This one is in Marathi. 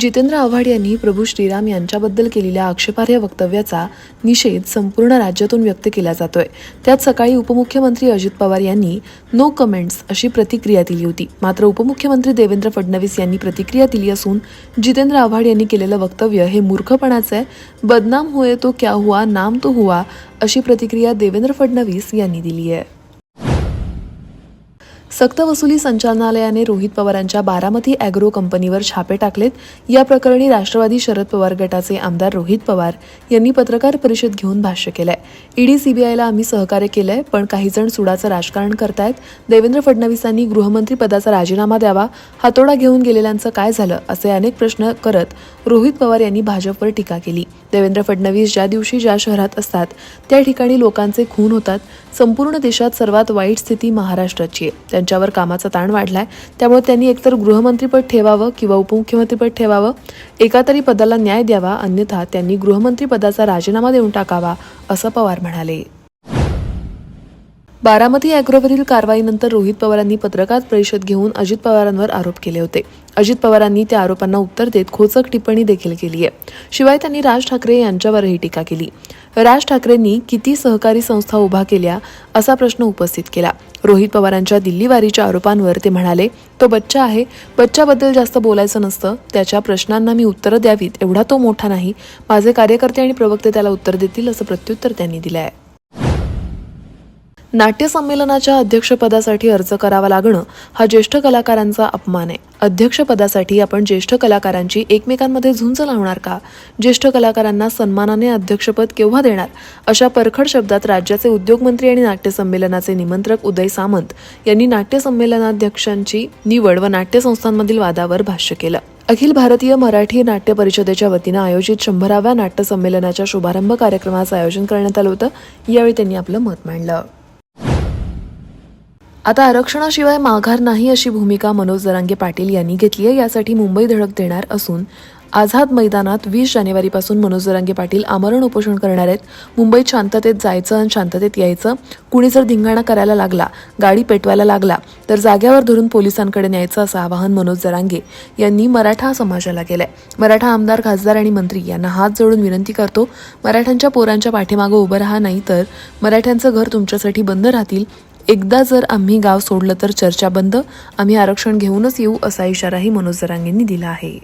जितेंद्र आव्हाड यांनी प्रभू श्रीराम यांच्याबद्दल केलेल्या आक्षेपार्ह वक्तव्याचा निषेध संपूर्ण राज्यातून व्यक्त केला जातोय. त्यात सकाळी उपमुख्यमंत्री अजित पवार यांनी नो कमेंट्स अशी प्रतिक्रिया दिली होती. मात्र उपमुख्यमंत्री देवेंद्र फडणवीस यांनी प्रतिक्रिया दिली असून जितेंद्र आव्हाड यांनी केलेलं वक्तव्य हे मूर्खपणाचं आहे. बदनाम होय तो क्या हुआ नाम तो हुआ अशी प्रतिक्रिया देवेंद्र फडणवीस यांनी दिली आहे. सक्तवसुली संचालनालयाने रोहित पवारांच्या बारामती अॅग्रो कंपनीवर छापे टाकलेत. या प्रकरणी राष्ट्रवादी शरद पवार गटाचे आमदार रोहित पवार यांनी पत्रकार परिषद घेऊन भाष्य केलंय. ईडी सीबीआयला आम्ही सहकार्य केलंय पण काही जण सुडाचं राजकारण करतायत. देवेंद्र फडणवीसांनी गृहमंत्री पदाचा राजीनामा द्यावा हातोडा घेऊन गेलेल्यांचं काय झालं असे अनेक प्रश्न करत रोहित पवार यांनी भाजपवर टीका केली. देवेंद्र फडणवीस ज्या दिवशी ज्या शहरात असतात त्या ठिकाणी लोकांचे खून होतात. संपूर्ण देशात सर्वात वाईट स्थिती महाराष्ट्राची आहे. त्यांच्यावर कामाचा ताण वाढलाय. त्यामुळे त्यांनी एकतर गृहमंत्रीपद ठेवावं किंवा उपमुख्यमंत्रीपद ठेवावं एका तरी पदाला न्याय द्यावा अन्यथा त्यांनी गृहमंत्रीपदाचा राजीनामा देऊन टाकावा असं पवार म्हणाले. बारामती अॅग्रोवरील कारवाईनंतर रोहित पवारांनी पत्रकार परिषद घेऊन अजित पवारांवर आरोप केले होते. अजित पवारांनी त्या आरोपांना उत्तर देत खोचक टिप्पणी देखील केली आहे. शिवाय त्यांनी राज ठाकरे यांच्यावरही टीका केली. राज ठाकरेंनी किती सहकारी संस्था उभा केल्या असा प्रश्न उपस्थित केला. रोहित पवारांच्या दिल्लीवारीच्या आरोपांवर ते म्हणाले तो बच्चा आहे. बच्च्याबद्दल जास्त बोलायचं नसतं. त्याच्या प्रश्नांना मी उत्तरं द्यावीत. एवढा तो मोठा नाही. माझे कार्यकर्ते आणि प्रवक्ते त्याला उत्तर देतील असं प्रत्युत्तर त्यांनी दिलं आहे नाट्यसंमेलनाच्या अध्यक्षपदासाठी अर्ज करावा लागणं हा ज्येष्ठ कलाकारांचा अपमान आहे. अध्यक्षपदासाठी आपण ज्येष्ठ कलाकारांची एकमेकांमध्ये झुंज लावणार का? ज्येष्ठ कलाकारांना सन्मानाने अध्यक्षपद केव्हा देणार? अशा परखड शब्दात राज्याचे उद्योगमंत्री आणि नाट्यसंमेलनाचे निमंत्रक उदय सामंत यांनी नाट्यसंमेलनाध्यक्षांची निवड व नाट्यसंस्थांमधील वादावर भाष्य केलं. अखिल भारतीय मराठी नाट्य परिषदेच्या वतीनं आयोजित शंभराव्या नाट्यसंमेलनाच्या शुभारंभ कार्यक्रमाचं आयोजन करण्यात आलं होतं. यावेळी त्यांनी आपलं मत मांडलं. आता आरक्षणाशिवाय माघार नाही अशी भूमिका मनोज जरांगे पाटील यांनी घेतली आहे. यासाठी मुंबई धडक देणार असून आझाद मैदानात वीस जानेवारीपासून मनोज जरांगे पाटील आमरण उपोषण करणार आहेत. मुंबईत शांततेत जायचं आणि शांततेत यायचं. कुणी जर धिंगाणा करायला लागला गाडी पेटवायला लागला तर जाग्यावर धरून पोलिसांकडे न्यायचं असं आवाहन मनोज जरांगे यांनी मराठा समाजाला केलंय. मराठा आमदार खासदार आणि मंत्री यांना हात जोडून विनंती करतो मराठ्यांच्या पोरांच्या पाठीमागं उभं राहा नाही तर मराठ्यांचं घर तुमच्यासाठी बंद राहतील एकदा जर आम्ही गाव सोडलं तर चर्चा बंद आम्ही आरक्षण घेऊनच येऊ असा इशाराही मनोज जरांगेंनी दिला आहे.